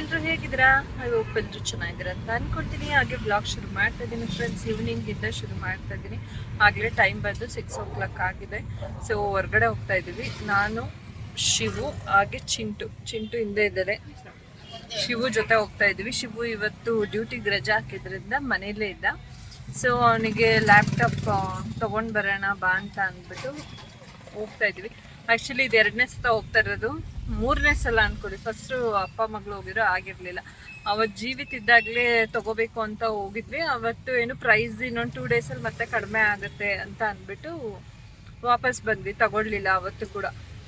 ಎಲ್ಲರೂ ಹೇಗಿದ್ದೀರಾ? ಹೋಪ್ ಎಲ್ಲರೂ ಚೆನ್ನಾಗಿದ್ದೀರಾ. ಅಂತ ಅನ್ಕೊಳ್ತೀನಿ. ಹಾಗೆ ಬ್ಲಾಗ್ ಶುರು ಮಾಡ್ತಾ ಇದ್ದೀನಿ ಫ್ರೆಂಡ್ಸ್ ಈವ್ನಿಂಗಿಂದ ಶುರು ಮಾಡ್ತಾ ಇದ್ದೀನಿ. ಆಗಲೇ ಟೈಮ್ ಬಂದು ಸಿಕ್ಸ್ ಓ ಕ್ಲಾಕ್ ಆಗಿದೆ. ಸೊ ಹೊರಗಡೆ ಹೋಗ್ತಾ ಇದ್ದೀವಿ. ನಾನು, ಶಿವು, ಹಾಗೆ ಚಿಂಟು. ಚಿಂಟು ಹಿಂದೆ ಇದ್ದಾರೆ. ಶಿವು ಜೊತೆ ಹೋಗ್ತಾ ಇದ್ದೀವಿ. ಶಿವು ಇವತ್ತು ಡ್ಯೂಟಿಗೆ ರಜೆ ಹಾಕಿದ್ರಿಂದ ಮನೇಲೇ ಇದ್ದ. ಸೊ ಅವನಿಗೆ ಲ್ಯಾಪ್ಟಾಪ್ ತೊಗೊಂಡು ಬರೋಣ ಬಾ ಅಂತ ಅಂದ್ಬಿಟ್ಟು ಹೋಗ್ತಾ ಇದ್ವಿ ಆ್ಯಕ್ಚುಲಿ ಇದು ಎರಡನೇ ಸತ ಹೋಗ್ತಾ ಇರೋದು. ಮೂರನೇ ಸಲ ಅನ್ಕೊಳ್ಳಿ. ಫಸ್ಟು ಅಪ್ಪ ಮಗಳು ಹೋಗಿರೋ ಆಗಿರಲಿಲ್ಲ. ಅವತ್ತು ಜೀವಿತಿದ್ದಾಗಲೇ ತಗೋಬೇಕು ಅಂತ ಹೋಗಿದ್ವಿ. ಅವತ್ತು ಏನು ಪ್ರೈಸ್ ಇನ್ನೊಂದು ಟೂ ಡೇಸಲ್ಲಿ ಮತ್ತೆ ಕಡಿಮೆ ಆಗುತ್ತೆ ಅಂತ ಅಂದ್ಬಿಟ್ಟು ವಾಪಸ್ ಬಂದ್ವಿ. ತಗೊಳ್ಲಿಲ್ಲ ಅವತ್ತು ಕೂಡ.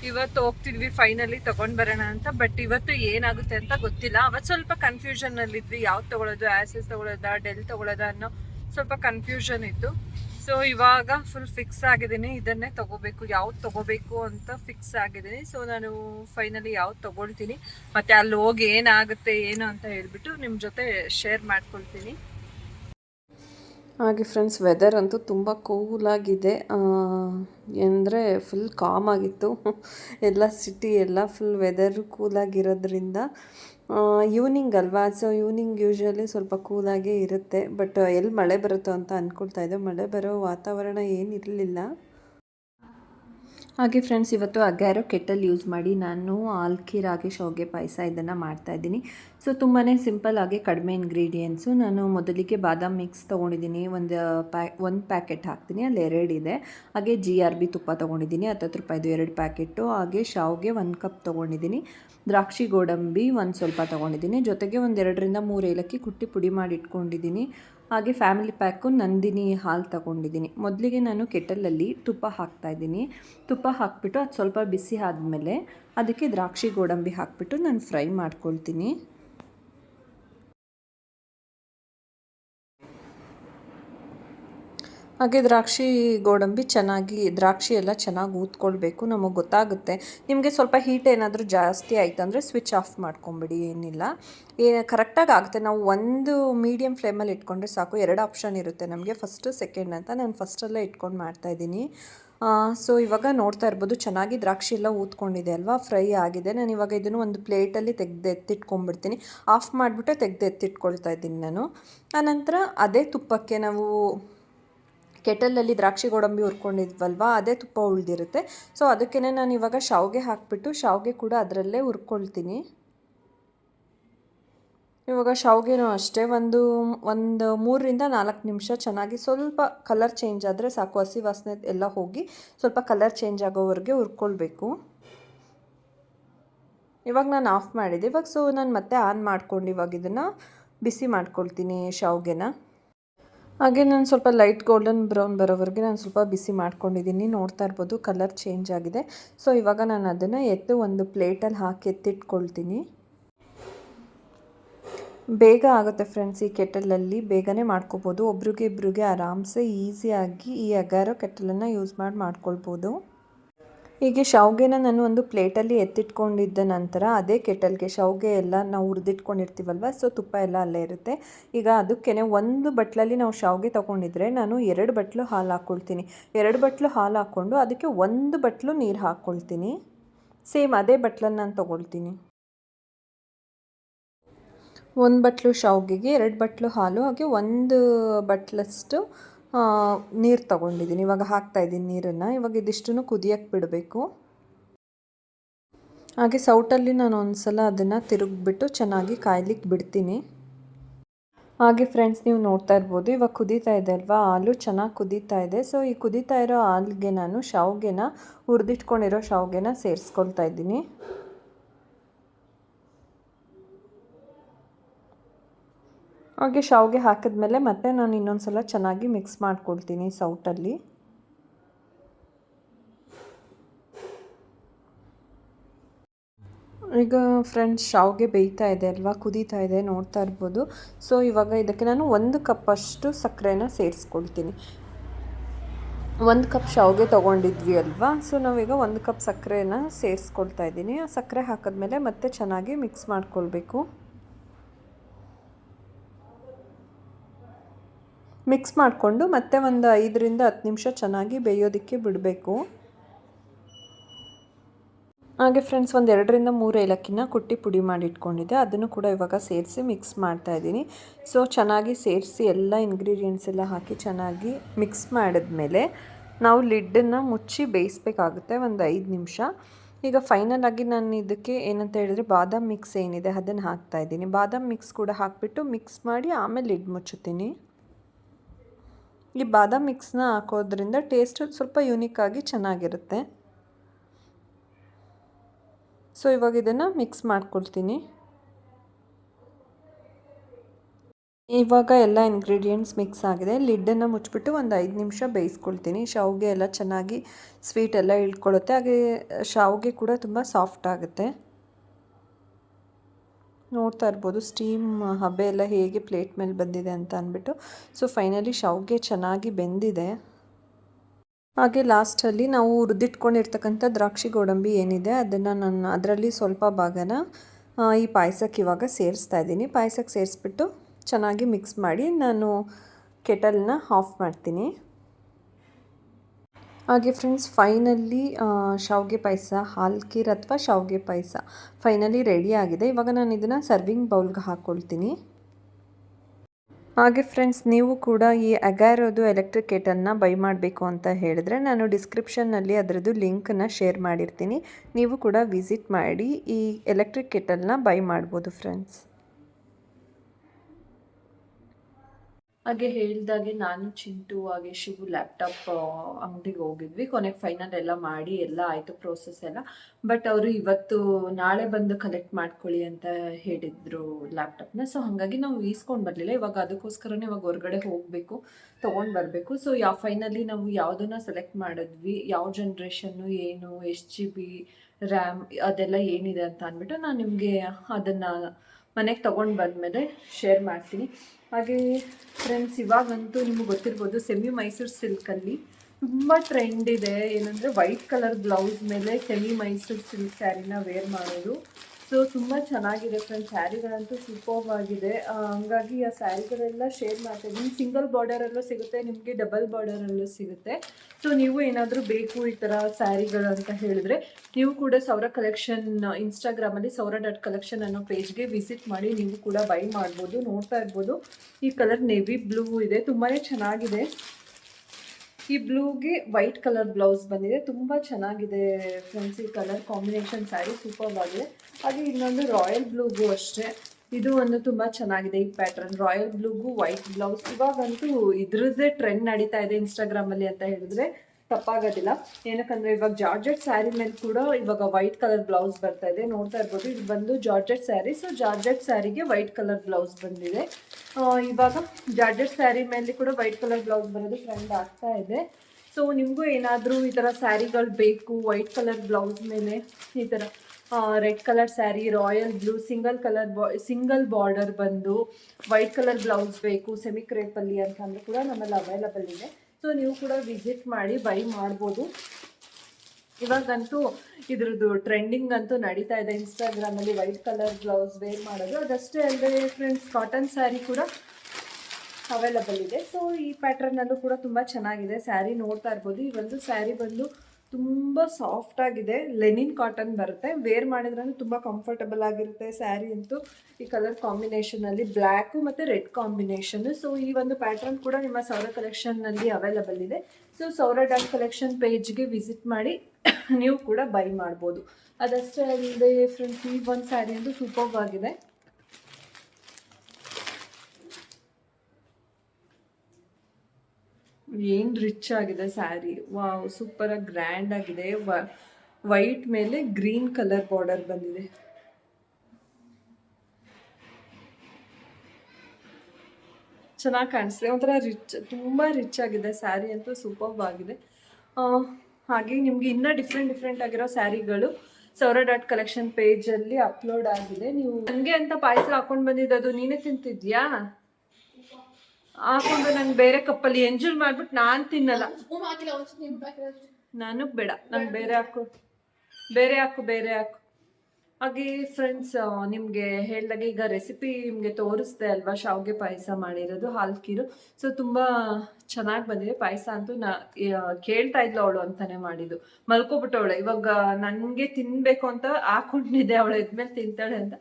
ಇವತ್ತು ಹೋಗ್ತಿದ್ವಿ ಫೈನಲಿ ತಗೊಂಡ್ ಬರೋಣ ಅಂತ. ಬಟ್ ಇವತ್ತು ಏನಾಗುತ್ತೆ ಅಂತ ಗೊತ್ತಿಲ್ಲ. ಅವತ್ತು ಸ್ವಲ್ಪ ಕನ್ಫ್ಯೂಷನ್ ಅಲ್ಲಿ ಇದ್ವಿ ಯಾವ್ದು ತಗೊಳ್ಳೋದು ಆಸಿಸ್ ತಗೊಳ್ಳೋದಾ ಡೆಲ್ ತಗೊಳ್ಳೋದಾ ಅನ್ನೋ ಸ್ವಲ್ಪ ಕನ್ಫ್ಯೂಷನ್ ಇತ್ತು. ಸೊ ಇವಾಗ ಫುಲ್ ಫಿಕ್ಸ್ ಆಗಿದ್ದೀನಿ. ಇದನ್ನೇ ತಗೋಬೇಕು. ಯಾವ್ದು ತಗೋಬೇಕು ಅಂತ ಫಿಕ್ಸ್ ಆಗಿದ್ದೀನಿ. ಸೊ ನಾನು ಫೈನಲಿ ಯಾವ್ದು ತಗೊಳ್ತೀನಿ. ಮತ್ತೆ ಅಲ್ಲಿ ಹೋಗಿ ಏನಾಗುತ್ತೆ, ಏನು ಅಂತ ಹೇಳ್ಬಿಟ್ಟು ನಿಮ್ಮ ಜೊತೆ ಶೇರ್ ಮಾಡ್ಕೊಳ್ತೀನಿ. ಹಾಗೆ ಫ್ರೆಂಡ್ಸ್ ವೆದರ್ ಅಂತೂ ತುಂಬ ಕೂಲಾಗಿದೆ ಅಂದರೆ ಫುಲ್ ಕಾಮ್ ಆಗಿತ್ತು. ಎಲ್ಲ ಸಿಟಿ ಎಲ್ಲ ಫುಲ್ ವೆದರ್ ಕೂಲಾಗಿರೋದ್ರಿಂದ ಈವ್ನಿಂಗ್ ಅಲ್ವಾ? ಸೊ ಈವ್ನಿಂಗ್ ಯೂಶ್ವಲಿ ಸ್ವಲ್ಪ ಕೂಲಾಗೇ ಇರುತ್ತೆ. ಬಟ್ ಎಲ್ಲಿ ಮಳೆ ಬರುತ್ತೋ ಅಂತ ಅಂದ್ಕೊಳ್ತಾ ಇದ್ದೆ. ಮಳೆ ಬರೋ ವಾತಾವರಣ ಏನಿರಲಿಲ್ಲ. ಹಾಗೆ ಫ್ರೆಂಡ್ಸ್ ಇವತ್ತು ಅಗ್ಯಾರೋ ಕೆಟಲ್ ಯೂಸ್ ಮಾಡಿ ನಾನು ಆಲ್ಕಿ ರಾಗಿ ಶಾವಿಗೆ ಪಾಯಸ ಇದನ್ನು ಮಾಡ್ತಾಯಿದ್ದೀನಿ ಸೊ ತುಂಬಾ ಸಿಂಪಲ್ ಆಗಿ ಕಡಿಮೆ ಇಂಗ್ರೀಡಿಯೆಂಟ್ಸು ನಾನು ಮೊದಲಿಗೆ ಬಾದಾಮ್ ಮಿಕ್ಸ್ ತೊಗೊಂಡಿದ್ದೀನಿ. ಒಂದು ಪ್ಯಾ ಒಂದು ಪ್ಯಾಕೆಟ್ ಹಾಕ್ತೀನಿ. ಅಲ್ಲಿ ಎರಡಿದೆ ಹಾಗೆ ಜಿ ಆರ್ ಬಿ ತುಪ್ಪ ತೊಗೊಂಡಿದ್ದೀನಿ. ಹತ್ತತ್ತು ರೂಪಾಯಿದು ಎರಡು ಪ್ಯಾಕೆಟು ಹಾಗೆ ಶಾವಿಗೆ ಒಂದು ಕಪ್ ತೊಗೊಂಡಿದ್ದೀನಿ. ದ್ರಾಕ್ಷಿ, ಗೋಡಂಬಿ ಒಂದು ಸ್ವಲ್ಪ ತೊಗೊಂಡಿದ್ದೀನಿ. ಜೊತೆಗೆ ಒಂದು ಎರಡರಿಂದ ಮೂರು ಏಲಕ್ಕಿ ಕುಟ್ಟಿ ಪುಡಿ ಮಾಡಿ ಇಟ್ಕೊಂಡಿದ್ದೀನಿ. ಹಾಗೆ ಫ್ಯಾಮಿಲಿ ಪ್ಯಾಕು ನಂದಿನಿ ಹಾಲು ತಗೊಂಡಿದ್ದೀನಿ. ಮೊದಲಿಗೆ ನಾನು ಕೆಟಲಲ್ಲಿ ತುಪ್ಪ ಹಾಕ್ತಾಯಿದ್ದೀನಿ ತುಪ್ಪ ಹಾಕ್ಬಿಟ್ಟು ಅದು ಸ್ವಲ್ಪ ಬಿಸಿ ಆದಮೇಲೆ ಅದಕ್ಕೆ ದ್ರಾಕ್ಷಿ ಗೋಡಂಬಿ ಹಾಕಿಬಿಟ್ಟು ನಾನು ಫ್ರೈ ಮಾಡ್ಕೊಳ್ತೀನಿ. ಹಾಗೆ ದ್ರಾಕ್ಷಿ ಗೋಡಂಬಿ ಚೆನ್ನಾಗಿ, ದ್ರಾಕ್ಷಿ ಎಲ್ಲ ಚೆನ್ನಾಗಿ ಊದ್ಕೊಳ್ಬೇಕು ನಮಗೆ ಗೊತ್ತಾಗುತ್ತೆ. ನಿಮಗೆ ಸ್ವಲ್ಪ ಹೀಟ್ ಏನಾದರೂ ಜಾಸ್ತಿ ಆಯಿತು ಅಂದರೆ ಸ್ವಿಚ್ ಆಫ್ ಮಾಡ್ಕೊಂಬಿಡಿ, ಏನಿಲ್ಲ. ಏ ಕರೆಕ್ಟಾಗಿ ಆಗುತ್ತೆ. ನಾವು ಒಂದು ಮೀಡಿಯಮ್ ಫ್ಲೇಮಲ್ಲಿ ಇಟ್ಕೊಂಡ್ರೆ ಸಾಕು. ಎರಡು ಆಪ್ಷನ್ ಇರುತ್ತೆ ನಮಗೆ. ಫಸ್ಟು ಸೆಕೆಂಡ್ ಅಂತ ನಾನು ಫಸ್ಟಲ್ಲೇ ಇಟ್ಕೊಂಡು ಮಾಡ್ತಾಯಿದ್ದೀನಿ ಸೊ ಇವಾಗ ನೋಡ್ತಾ ಇರ್ಬೋದು, ಚೆನ್ನಾಗಿ ದ್ರಾಕ್ಷಿ ಎಲ್ಲ ಊದ್ಕೊಂಡಿದೆ ಅಲ್ವಾ? ಫ್ರೈ ಆಗಿದೆ. ನಾನು ಇವಾಗ ಇದನ್ನು ಒಂದು ಪ್ಲೇಟಲ್ಲಿ ತೆಗೆದು ಎತ್ತಿಟ್ಕೊಂಡ್ಬಿಡ್ತೀನಿ. ಆಫ್ ಮಾಡಿಬಿಟ್ಟು ತೆಗೆದು ಎತ್ತಿಟ್ಕೊಳ್ತಾ ಇದ್ದೀನಿ ನಾನು. ಆನಂತರ ಅದೇ ತುಪ್ಪಕ್ಕೆ ನಾವು ಕೆಟಲಲ್ಲಿ ದ್ರಾಕ್ಷಿ ಗೋಡಂಬಿ ಹುರ್ಕೊಂಡಿದ್ವಲ್ವ, ಅದೇ ತುಪ್ಪ ಉಳಿದಿರುತ್ತೆ. ಸೊ ಅದಕ್ಕೇ ನಾನು ಇವಾಗ ಶಾವಿಗೆ ಹಾಕಿಬಿಟ್ಟು ಶಾವಿಗೆ ಕೂಡ ಅದರಲ್ಲೇ ಹುರ್ಕೊಳ್ತೀನಿ. ಇವಾಗ ಶಾವಿಗೆನೂ ಅಷ್ಟೇ, ಒಂದು ಒಂದು ಮೂರರಿಂದ ನಾಲ್ಕು ನಿಮಿಷ ಚೆನ್ನಾಗಿ ಸ್ವಲ್ಪ ಕಲರ್ ಚೇಂಜ್ ಆದರೆ ಸಾಕು, ಹಸಿ ವಾಸನೆ ಎಲ್ಲ ಹೋಗಿ ಸ್ವಲ್ಪ ಕಲರ್ ಚೇಂಜ್ ಆಗೋವರೆಗೆ ಹುರ್ಕೊಳ್ಬೇಕು. ಇವಾಗ ನಾನು ಆಫ್ ಮಾಡಿದೆ. ಇವಾಗ ಸೊ ನಾನು ಮತ್ತೆ ಆನ್ ಮಾಡ್ಕೊಂಡು ಇವಾಗ ಇದನ್ನು ಬಿಸಿ ಮಾಡ್ಕೊಳ್ತೀನಿ ಶಾವಿಗೆನ. ಹಾಗೆ ನಾನು ಸ್ವಲ್ಪ ಲೈಟ್ ಗೋಲ್ಡನ್ ಬ್ರೌನ್ ಬರೋವರೆಗೆ ನಾನು ಸ್ವಲ್ಪ ಬಿಸಿ ಮಾಡ್ಕೊಂಡಿದ್ದೀನಿ. ನೋಡ್ತಾ ಇರ್ಬೋದು ಕಲರ್ ಚೇಂಜ್ ಆಗಿದೆ. ಸೊ ಇವಾಗ ನಾನು ಅದನ್ನು ಎತ್ತು ಒಂದು ಪ್ಲೇಟಲ್ಲಿ ಹಾಕಿ ಎತ್ತಿಟ್ಕೊಳ್ತೀನಿ. ಬೇಗ ಆಗುತ್ತೆ ಫ್ರೆಂಡ್ಸ್ ಈ ಕೆಟಲಲ್ಲಿ ಬೇಗನೆ ಮಾಡ್ಕೋಬೋದು. ಒಬ್ರಿಗೆ ಇಬ್ರಿಗೆ ಆರಾಮ್ಸೆ ಈಸಿಯಾಗಿ ಈ ಅಗಾರೋ ಕೆಟಲನ್ನು ಯೂಸ್ ಮಾಡಿ ಮಾಡ್ಕೊಳ್ಬೋದು. ಹೀಗೆ ಶಾವಿಗೆನ ನಾನು ಒಂದು ಪ್ಲೇಟಲ್ಲಿ ಎತ್ತಿಟ್ಕೊಂಡಿದ್ದ ನಂತರ ಅದೇ ಕೆಟಲ್ಗೆ ಶಾವಿಗೆ ಎಲ್ಲ ನಾವು ಹುರಿದಿಟ್ಕೊಂಡಿರ್ತೀವಲ್ವ, ಸೊ ತುಪ್ಪ ಎಲ್ಲ ಅಲ್ಲೇ ಇರುತ್ತೆ. ಈಗ ಅದಕ್ಕೇ ಒಂದು ಬಟ್ಲಲ್ಲಿ ನಾವು ಶಾವಿಗೆ ತೊಗೊಂಡಿದ್ರೆ ನಾನು ಎರಡು ಬಟ್ಲು ಹಾಲು ಹಾಕ್ಕೊಳ್ತೀನಿ ಎರಡು ಬಟ್ಲು ಹಾಲು ಹಾಕ್ಕೊಂಡು ಅದಕ್ಕೆ ಒಂದು ಬಟ್ಲು ನೀರು ಹಾಕ್ಕೊಳ್ತೀನಿ ಸೇಮ್ ಅದೇ ಬಟ್ಲನ್ನು ನಾನು ತೊಗೊಳ್ತೀನಿ. ಒಂದು ಬಟ್ಲು ಶಾವಿಗೆಗೆ ಎರಡು ಬಟ್ಲು ಹಾಲು, ಹಾಗೆ ಒಂದು ಬಟ್ಲಷ್ಟು ನೀರು ತಗೊಂಡಿದ್ದೀನಿ. ಇವಾಗ ಹಾಕ್ತಾಯಿದ್ದೀನಿ ನೀರನ್ನು. ಇವಾಗ ಇದಿಷ್ಟನ್ನು ಕುದಿಯೋಕ್ಕೆ ಬಿಡಬೇಕು. ಹಾಗೆ ಸೌಟಲ್ಲಿ ನಾನು ಒಂದು ಸಲ ಅದನ್ನು ತಿರುಗಿಬಿಟ್ಟು ಚೆನ್ನಾಗಿ ಕಾಯ್ಲಿಕ್ಕೆ ಬಿಡ್ತೀನಿ. ಹಾಗೆ ಫ್ರೆಂಡ್ಸ್, ನೀವು ನೋಡ್ತಾ ಇರ್ಬೋದು, ಇವಾಗ ಕುದೀತಾ ಇದೆ ಅಲ್ವಾ? ಹಾಲು ಚೆನ್ನಾಗಿ ಕುದೀತಾ ಇದೆ. ಸೊ ಈ ಕುದೀತಾ ಇರೋ ಹಾಲಿಗೆ ನಾನು ಶಾವ್ಗೆನ, ಹುರಿದಿಟ್ಕೊಂಡಿರೋ ಶಾವ್ಗೆನ ಸೇರಿಸ್ಕೊಳ್ತಾ ಇದ್ದೀನಿ. ಹಾಗೆ ಶಾವಿಗೆ ಹಾಕಿದ್ಮೇಲೆ ಮತ್ತೆ ನಾನು ಇನ್ನೊಂದು ಸಲ ಚೆನ್ನಾಗಿ ಮಿಕ್ಸ್ ಮಾಡ್ಕೊಳ್ತೀನಿ ಸೌಟಲ್ಲಿ. ಈಗ ಫ್ರೆಂಡ್ಸ್ ಶಾವಿಗೆ ಬೇಯ್ತಾ ಇದೆ ಅಲ್ವಾ? ಕುದೀತಾ ಇದೆ, ನೋಡ್ತಾ ಇರ್ಬೋದು. ಸೊ ಇವಾಗ ಇದಕ್ಕೆ ನಾನು ಒಂದು ಕಪ್ಪಷ್ಟು ಸಕ್ಕರೆನ ಸೇರಿಸ್ಕೊಳ್ತೀನಿ. ಒಂದು ಕಪ್ ಶಾವಿಗೆ ತೊಗೊಂಡಿದ್ವಿ ಅಲ್ವಾ? ಸೊ ನಾವೀಗ ಒಂದು ಕಪ್ ಸಕ್ಕರೆನ ಸೇರಿಸ್ಕೊಳ್ತಾ ಇದ್ದೀನಿ. ಆ ಸಕ್ಕರೆ ಹಾಕಿದ್ಮೇಲೆ ಮತ್ತೆ ಚೆನ್ನಾಗಿ ಮಿಕ್ಸ್ ಮಾಡ್ಕೊಳ್ಬೇಕು. ಮಿಕ್ಸ್ ಮಾಡಿಕೊಂಡು ಮತ್ತೆ ಒಂದು ಐದರಿಂದ ಹತ್ತು ನಿಮಿಷ ಚೆನ್ನಾಗಿ ಬೇಯೋದಕ್ಕೆ ಬಿಡಬೇಕು. ಹಾಗೆ ಫ್ರೆಂಡ್ಸ್ ಒಂದು ಎರಡರಿಂದ ಮೂರು ಏಲಕ್ಕಿನ ಕುಟ್ಟಿ ಪುಡಿ ಮಾಡಿ ಇಟ್ಕೊಂಡಿದ್ದೆ ಅದನ್ನು ಕೂಡ ಇವಾಗ ಸೇರಿಸಿ ಮಿಕ್ಸ್ ಮಾಡ್ತಾ ಇದ್ದೀನಿ. ಸೊ ಚೆನ್ನಾಗಿ ಸೇರಿಸಿ ಎಲ್ಲ ಇಂಗ್ರೀಡಿಯೆಂಟ್ಸ್ ಎಲ್ಲ ಹಾಕಿ ಚೆನ್ನಾಗಿ ಮಿಕ್ಸ್ ಮಾಡಿದ್ಮೇಲೆ ನಾವು ಲಿಡ್ಡನ್ನು ಮುಚ್ಚಿ ಬೇಯಿಸ್ಬೇಕಾಗುತ್ತೆ ಒಂದು ಐದು ನಿಮಿಷ. ಈಗ ಫೈನಲ್ ಆಗಿ ನಾನು ಇದಕ್ಕೆ ಏನಂತ ಹೇಳಿದ್ರೆ ಬಾದಾಮ್ ಮಿಕ್ಸ್ ಏನಿದೆ ಅದನ್ನು ಹಾಕ್ತಾ ಇದ್ದೀನಿ. ಬಾದಾಮ್ ಮಿಕ್ಸ್ ಕೂಡ ಹಾಕಿಬಿಟ್ಟು ಮಿಕ್ಸ್ ಮಾಡಿ ಆಮೇಲೆ ಲಿಡ್ ಮುಚ್ಚುತ್ತೀನಿ. ಈ ಬಾದಾಮಿ ಮಿಕ್ಸ್ನ ಹಾಕೋದ್ರಿಂದ ಟೇಸ್ಟ್ ಸ್ವಲ್ಪ ಯೂನಿಕ್ ಆಗಿ ಚೆನ್ನಾಗಿರುತ್ತೆ. ಸೊ ಇವಾಗ ಇದನ್ನು ಮಿಕ್ಸ್ ಮಾಡ್ಕೊಳ್ತೀನಿ. ಇವಾಗ ಎಲ್ಲ ಇಂಗ್ರೀಡಿಯೆಂಟ್ಸ್ ಮಿಕ್ಸ್ ಆಗಿದೆ. ಲಿಡ್ಡನ್ನು ಮುಚ್ಚಿಬಿಟ್ಟು ಒಂದು ಐದು ನಿಮಿಷ ಬೇಯಿಸ್ಕೊಳ್ತೀನಿ. ಶಾವಿಗೆ ಎಲ್ಲ ಚೆನ್ನಾಗಿ ಸ್ವೀಟ್ ಎಲ್ಲ ಇಳ್ಕೊಳ್ಳುತ್ತೆ ಹಾಗೆ ಶಾವಿಗೆ ಕೂಡ ತುಂಬ ಸಾಫ್ಟ್ ಆಗುತ್ತೆ. ನೋಡ್ತಾ ಇರ್ಬೋದು ಸ್ಟೀಮ್ ಹಬೆ ಎಲ್ಲ ಹೇಗೆ ಪ್ಲೇಟ್ ಮೇಲೆ ಬಂದಿದೆ ಅಂತ ಅಂದ್ಬಿಟ್ಟು. ಸೊ ಫೈನಲಿ ಶಾವಿಗೆ ಚೆನ್ನಾಗಿ ಬೆಂದಿದೆ. ಹಾಗೆ ಲಾಸ್ಟಲ್ಲಿ ನಾವು ಹುರಿದಿಟ್ಕೊಂಡಿರ್ತಕ್ಕಂಥ ದ್ರಾಕ್ಷಿ ಗೋಡಂಬಿ ಏನಿದೆ, ಅದನ್ನು ನಾನು ಅದರಲ್ಲಿ ಸ್ವಲ್ಪ ಭಾಗನ ಈ ಪಾಯಸಕ್ಕೆ ಇವಾಗ ಸೇರಿಸ್ತಾ ಇದ್ದೀನಿ. ಪಾಯಸಕ್ಕೆ ಸೇರಿಸ್ಬಿಟ್ಟು ಚೆನ್ನಾಗಿ ಮಿಕ್ಸ್ ಮಾಡಿ ನಾನು ಕೆಟಲ್ನ ಆಫ್ ಮಾಡ್ತೀನಿ. ಹಾಗೆ ಫ್ರೆಂಡ್ಸ್ ಫೈನಲಿ ಶಾವಿಗೆ ಪಾಯಸ, ಹಾಲ್ ಖೀರ್ ಅಥವಾ ಶಾವಿಗೆ ಪಾಯಸ ಫೈನಲಿ ರೆಡಿ ಆಗಿದೆ. ಇವಾಗ ನಾನು ಇದನ್ನು ಸರ್ವಿಂಗ್ ಬೌಲ್ಗೆ ಹಾಕ್ಕೊಳ್ತೀನಿ ಹಾಗೆ ಫ್ರೆಂಡ್ಸ್ ನೀವು ಕೂಡ ಈ ಅಗ್ಯಾರೋದು ಎಲೆಕ್ಟ್ರಿಕ್ ಕೇಟಲ್ನ ಬೈ ಮಾಡಬೇಕು ಅಂತ ಹೇಳಿದ್ರೆ ನಾನು ಡಿಸ್ಕ್ರಿಪ್ಷನ್ನಲ್ಲಿ ಅದರದ್ದು ಲಿಂಕನ್ನು ಶೇರ್ ಮಾಡಿರ್ತೀನಿ. ನೀವು ಕೂಡ ವಿಸಿಟ್ ಮಾಡಿ ಈ ಎಲೆಕ್ಟ್ರಿಕ್ ಕೇಟಲ್ನ ಬೈ ಮಾಡ್ಬೋದು ಫ್ರೆಂಡ್ಸ್ ಹಾಗೆ ಹೇಳ್ದಾಗೆ ನಾನು, ಚಿಂಟು, ಹಾಗೆ ಶಿವು ಲ್ಯಾಪ್ಟಾಪ್ ಅಂಗಡಿಗೆ ಹೋಗಿದ್ವಿ. ಕೊನೆಗೆ ಫೈನಲ್ ಎಲ್ಲ ಮಾಡಿ ಎಲ್ಲ ಆಯಿತು ಪ್ರೋಸೆಸ್ ಎಲ್ಲ. ಬಟ್ ಅವರು ಇವತ್ತು ನಾಳೆ ಬಂದು ಕಲೆಕ್ಟ್ ಮಾಡ್ಕೊಳ್ಳಿ ಅಂತ ಹೇಳಿದ್ರು ಲ್ಯಾಪ್ಟಾಪ್ನ ಸೊ ಹಾಗಾಗಿ ನಾವು ಈಸ್ಕೊಂಡು ಬರಲಿಲ್ಲ. ಇವಾಗ ಅದಕ್ಕೋಸ್ಕರನೇ ಇವಾಗ ಹೊರಗಡೆ ಹೋಗಬೇಕು, ತೊಗೊಂಡು ಬರಬೇಕು. ಸೊ ಯಾವ ಫೈನಲಿ ನಾವು ಯಾವುದನ್ನ ಸೆಲೆಕ್ಟ್ ಮಾಡಿದ್ವಿ. ಯಾವ ಜನ್ರೇಷನ್ನು ಏನು, ಎಷ್ಟು ಜಿ ಬಿ ರ್ಯಾಮ್ ಅದೆಲ್ಲ ಏನಿದೆ ಅಂತ ಅಂದ್ಬಿಟ್ಟು ನಾನು ನಿಮಗೆ ಅದನ್ನು ಮನೆಗೆ ತೊಗೊಂಡು ಬಂದಮೇಲೆ ಶೇರ್ ಮಾಡ್ತೀನಿ. ಹಾಗೆ ಫ್ರೆಂಡ್ಸ್ ಇವಾಗಂತೂ ನಿಮ್ಗೆ ಗೊತ್ತಿರ್ಬೋದು ಸೆಮಿ ಮೈಸೂರು ಸಿಲ್ಕಲ್ಲಿ ತುಂಬ ಟ್ರೆಂಡ್ ಇದೆ. ಏನಂದರೆ ವೈಟ್ ಕಲರ್ ಬ್ಲೌಸ್ ಮೇಲೆ ಸೆಮಿ ಮೈಸೂರು ಸಿಲ್ಕ್ ಸ್ಯಾರಿನ ವೇರ್ ಮಾಡೋದು. ಸೊ ತುಂಬ ಚೆನ್ನಾಗಿದೆ ಫ್ರೆಂಡ್ ಸ್ಯಾರಿಗಳಂತೂ ಸೂಪರ್ಬ್ ಆಗಿದೆ. ಹಂಗಾಗಿ ಆ ಸ್ಯಾರಿಗಳೆಲ್ಲ ಶೇರ್ ಮಾಡ್ತಾ ಇದ್ದೀನಿ. ಸಿಂಗಲ್ ಬಾರ್ಡರಲ್ಲೂ ಸಿಗುತ್ತೆ, ನಿಮಗೆ ಡಬಲ್ ಬಾರ್ಡರಲ್ಲೂ ಸಿಗುತ್ತೆ. ಸೊ ನೀವು ಏನಾದರೂ ಬೇಕು ಈ ಥರ ಸ್ಯಾರಿಗಳು ಅಂತ ಹೇಳಿದ್ರೆ, ನೀವು ಕೂಡ ಸೌರ ಕಲೆಕ್ಷನ್ ಇನ್ಸ್ಟಾಗ್ರಾಮಲ್ಲಿ ಸೌರ ಡಾಟ್ ಕಲೆಕ್ಷನ್ ಅನ್ನೋ ಪೇಜ್ಗೆ ವಿಸಿಟ್ ಮಾಡಿ, ನೀವು ಕೂಡ ಬೈ ಮಾಡ್ಬೋದು, ನೋಡ್ತಾ ಇರ್ಬೋದು. ಈ ಕಲರ್ ನೆವಿ ಬ್ಲೂ ಇದೆ ತುಂಬಾ ಚೆನ್ನಾಗಿದೆ. ಈ ಬ್ಲೂಗೆ ವೈಟ್ ಕಲರ್ ಬ್ಲೌಸ್ ಬಂದಿದೆ. ತುಂಬ ಚೆನ್ನಾಗಿದೆ ಫ್ರೆಂಡ್ಸ್ ಈ ಕಲರ್ ಕಾಂಬಿನೇಷನ್ ಸ್ಯಾರಿ ಸೂಪರ್ ಆಗಿದೆ. ಹಾಗೆ ಇನ್ನೊಂದು ರಾಯಲ್ ಬ್ಲೂಗೂ ಅಷ್ಟೇ. ಇದು ಒಂದು ತುಂಬ ಚೆನ್ನಾಗಿದೆ ಈ ಪ್ಯಾಟರ್ನ್ ರಾಯಲ್ ಬ್ಲೂಗೂ ವೈಟ್ ಬ್ಲೌಸ್ ಇವಾಗಂತೂ ಇದ್ರದ್ದೇ ಟ್ರೆಂಡ್ ನಡೀತಾ ಇದೆ ಇನ್ಸ್ಟಾಗ್ರಾಮಲ್ಲಿ ಅಂತ ಹೇಳಿದ್ರೆ ತಪ್ಪಾಗೋದಿಲ್ಲ. ಏನಕ್ಕಂದ್ರೆ ಇವಾಗ ಜಾರ್ಜೆಟ್ ಸ್ಯಾರಿ ಮೇಲೆ ಕೂಡ ಇವಾಗ ವೈಟ್ ಕಲರ್ ಬ್ಲೌಸ್ ಬರ್ತಾ ಇದೆ. ನೋಡ್ತಾ ಇರ್ಬೋದು, ಇದು ಬಂದು ಜಾರ್ಜೆಟ್ ಸ್ಯಾರಿ ಸೊ ಜಾರ್ಜೆಟ್ ಸ್ಯಾರಿಗೆ ವೈಟ್ ಕಲರ್ ಬ್ಲೌಸ್ ಬಂದಿದೆ. ಇವಾಗ ಜಾರ್ಜೆಟ್ ಸ್ಯಾರಿ ಮೇಲೆ ಕೂಡ ವೈಟ್ ಕಲರ್ ಬ್ಲೌಸ್ ಬರೋದು ಟ್ರೆಂಡ್ ಆಗ್ತಾ ಇದೆ. ಸೊ ನಿಮಗೂ ಏನಾದರೂ ಈ ಥರ ಸ್ಯಾರಿಗಳು ಬೇಕು, ವೈಟ್ ಕಲರ್ ಬ್ಲೌಸ್ ಮೇಲೆ ಈ ಥರ red colour sari, royal blue, single colour single border ಬಂದು ವೈಟ್ ಕಲರ್ ಬ್ಲೌಸ್ ಬೇಕು, ಸೆಮಿ ಕ್ರೇಪಲ್ಲಿ ಅಂತಂದ್ರೆ ಕೂಡ ನಮ್ಮಲ್ಲಿ ಅವೈಲಬಲ್ ಇದೆ. ಸೊ ನೀವು ಕೂಡ ವಿಸಿಟ್ ಮಾಡಿ ಬೈ ಮಾಡ್ಬೋದು. ಇವಾಗಂತೂ ಇದ್ರದ್ದು ಟ್ರೆಂಡಿಂಗ್ ಅಂತೂ ನಡೀತಾ ಇದೆ. ಇನ್ಸ್ಟಾಗ್ರಾಮಲ್ಲಿ ವೈಟ್ ಕಲರ್ ಬ್ಲೌಸ್ ವೇರ್ ಮಾಡೋದು. ಅದಷ್ಟೇ ಅಲ್ಲದೆ ಫ್ರೆಂಡ್ಸ್ ಕಾಟನ್ ಸ್ಯಾರಿ ಕೂಡ ಅವೈಲಬಲ್ ಇದೆ. ಸೊ ಈ ಪ್ಯಾಟರ್ನಲ್ಲೂ ಕೂಡ ತುಂಬ ಚೆನ್ನಾಗಿದೆ. ಸ್ಯಾರಿ ನೋಡ್ತಾ ಇರ್ಬೋದು. ಈ ಒಂದು ಸ್ಯಾರಿ ಬಂದು ತುಂಬ ಸಾಫ್ಟ್ ಆಗಿದೆ. ಲೆನಿನ್ ಕಾಟನ್ ಬರುತ್ತೆ. ವೇರ್ ಮಾಡಿದ್ರೆ ತುಂಬ ಕಂಫರ್ಟಬಲ್ ಆಗಿರುತ್ತೆ ಸ್ಯಾರಿ ಅಂತೂ. ಈ ಕಲರ್ ಕಾಂಬಿನೇಷನಲ್ಲಿ ಬ್ಲ್ಯಾಕು ಮತ್ತು ರೆಡ್ ಕಾಂಬಿನೇಷನ್ ಸೊ ಈ ಒಂದು ಪ್ಯಾಟರ್ನ್ ಕೂಡ ನಿಮ್ಮ ಸೌರ ಕಲೆಕ್ಷನ್ನಲ್ಲಿ ಅವೈಲಬಲ್ ಇದೆ. ಸೊ ಸೌರ ಡಾಟ್ ಕಲೆಕ್ಷನ್ ಪೇಜ್ಗೆ ವಿಸಿಟ್ ಮಾಡಿ ನೀವು ಕೂಡ ಬೈ ಮಾಡ್ಬೋದು. ಅದಷ್ಟೇ ಅಲ್ಲದೆ ಫ್ರೆಂಡ್ಸ್ ಈ ಒಂದು ಸ್ಯಾರಿ ಅಂತೂ ಸೂಪರ್ ಆಗಿದೆ. ಏನು ರಿಚ್ ಆಗಿದೆ ಸ್ಯಾರಿ ವಾವ್ ಸೂಪರ್ ಗ್ರ್ಯಾಂಡ್ ಆಗಿದೆ. ವೈಟ್ ಮೇಲೆ ಗ್ರೀನ್ ಕಲರ್ ಬಾರ್ಡರ್ ಬಂದಿದೆ. ಚೆನ್ನಾಗಿ ಕಾಣಿಸ್ತಿದೆ. ಒಂಥರ ರಿಚ್ ತುಂಬ ರಿಚ್ ಆಗಿದೆ ಸ್ಯಾರಿ ಅಂತೂ ಸೂಪರ್ಬ್ ಆಗಿದೆ. ಹಾಗೆ ನಿಮಗೆ ಇನ್ನೂ ಡಿಫ್ರೆಂಟ್ ಡಿಫ್ರೆಂಟ್ ಆಗಿರೋ ಸ್ಯಾರಿಗಳು ಸೌರ ಡಾಟ್ ಕಲೆಕ್ಷನ್ ಪೇಜಲ್ಲಿ ಅಪ್ಲೋಡ್ ಆಗಿದೆ. ನೀವು ನನಗೆ ಅಂತ ಪಾಯಸ ಹಾಕೊಂಡು ಬಂದಿದ್ದು ನೀನೇ ತಿಂತಿದ್ಯಾ? ಹಾಕೊಂಡು ನಾನು ಬೇರೆ ಕಪ್ಪಲ್ಲಿ ಎಂಜಾಯ್ ಮಾಡ್ಬಿಟ್ಟು ನಾನು ತಿನ್ನಲ್ಲ. ನಾನು ಬೇಡ ನಂಗೆ ಬೇರೆ ಹಾಕು. ಬೇರೆ ಹಾಕು ಬೇರೆ ಹಾಕು. ಹಾಗೆ ಫ್ರೆಂಡ್ಸ್ ನಿಮಗೆ ಹೇಳ್ದಾಗೆ ಈಗ ರೆಸಿಪಿ ನಿಮಗೆ ತೋರಿಸ್ದೆ ಅಲ್ವಾ? ಶಾವಿಗೆ ಪಾಯಸ ಮಾಡಿರೋದು, ಹಾಲು ಕೀರು ಸೊ ತುಂಬ ಚೆನ್ನಾಗಿ ಬಂದಿದೆ. ಪಾಯಸ ಅಂತೂ ನಾ ಕೇಳ್ತಾ ಇದ್ಲು ಅವಳು ಅಂತಾನೆ ಮಾಡಿದ್ದು. ಮಲ್ಕೊಬಿಟ್ಟವಳೆ ಇವಾಗ ನನಗೆ ತಿನ್ಬೇಕು ಅಂತ ಹಾಕೊಂಡಿದ್ದೆ. ಅವಳು ಎದ್ಮೇಲೆ ತಿಂತಾಳೆ ಅಂತ.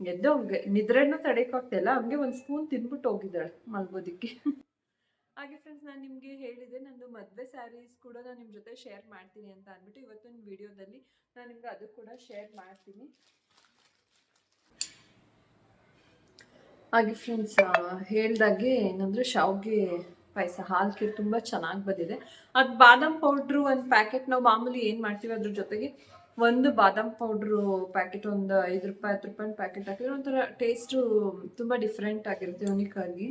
ಎದ್ದು ಅವ್ಗೆ ನಿದ್ರೆನೂ ತಡೆಯೋಕ್ಕಾಗ್ತಿಲ್ಲ ಅವ್ಗೆ ಒಂದು ಸ್ಪೂನ್ ತಿನ್ಬಿಟ್ಟು ಹೋಗಿದ್ದಾಳೆ ಮಲ್ಗೋದಿಕ್ಕೆ. ಹಾಗೆ ಫ್ರೆಂಡ್ಸ್ ನಾನು ನಿಮಗೆ ಹೇಳಿದೆ, ನಂದು ಮದುವೆ ಸ್ಯಾರೀಸ್ ಕೂಡ ನಾನು ನಿಮ್ಮ ಜೊತೆ ಶೇರ್ ಮಾಡ್ತೀನಿ ಅಂತ ಅಂದ್ಬಿಟ್ಟು ಇವತ್ತಿನ ವಿಡಿಯೋದಲ್ಲಿ ನಾನು ನಿಮ್ಗೆ ಅದು ಕೂಡ ಶೇರ್ ಮಾಡ್ತೀನಿ. ಹಾಗೆ ಫ್ರೆಂಡ್ಸ್ ಹೇಳ್ದಾಗೆ ಏನಂದರೆ ಶಾವ್ಗೆ ಪಾಯಸ ಹಾಲ್ಕಿ ತುಂಬ ಚೆನ್ನಾಗಿ ಬಂದಿದೆ. ಅದು ಬಾದಾಮ್ ಪೌಡ್ರು ಒಂದು ಪ್ಯಾಕೆಟ್ ನಾವು ಮಾಮೂಲಿ ಏನು ಮಾಡ್ತೀವಿ ಅದ್ರ ಜೊತೆಗೆ ಒಂದು ಬಾದಾಮ್ ಪೌಡ್ರು ಪ್ಯಾಕೆಟ್ ಒಂದು ಐದು ರೂಪಾಯಿ, ಹತ್ತು ರೂಪಾಯಿ ಪ್ಯಾಕೆಟ್ ಹಾಕಿದ್ರೆ ಒಂಥರ ಟೇಸ್ಟು ತುಂಬ ಡಿಫ್ರೆಂಟ್ ಆಗಿರುತ್ತೆ ಯುನಿಕ್ ಆಗಿ.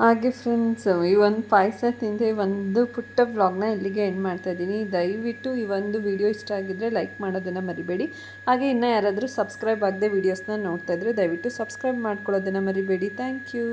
ಹಾಗೆ ಫ್ರೆಂಡ್ಸ್ ಈ ಒಂದು ಪಾಯಸ ತಿಂದೆ ಒಂದು ಪುಟ್ಟ ವ್ಲಾಗ್ನ ಇಲ್ಲಿಗೆ ಎಂಡ್ ಮಾಡ್ತಾ ಇದ್ದೀನಿ. ದಯವಿಟ್ಟು ಈ ಒಂದು ವಿಡಿಯೋ ಇಷ್ಟ ಆಗಿದ್ದರೆ ಲೈಕ್ ಮಾಡೋದನ್ನು ಮರಿಬೇಡಿ. ಹಾಗೆ ಇನ್ನು ಯಾರಾದರೂ ಸಬ್ಸ್ಕ್ರೈಬ್ ಆಗದೆ ವೀಡಿಯೋಸ್ನ ನೋಡ್ತಾ ಇದ್ದರೆ ದಯವಿಟ್ಟು ಸಬ್ಸ್ಕ್ರೈಬ್ ಮಾಡ್ಕೊಳ್ಳೋದನ್ನು ಮರಿಬೇಡಿ. Thank you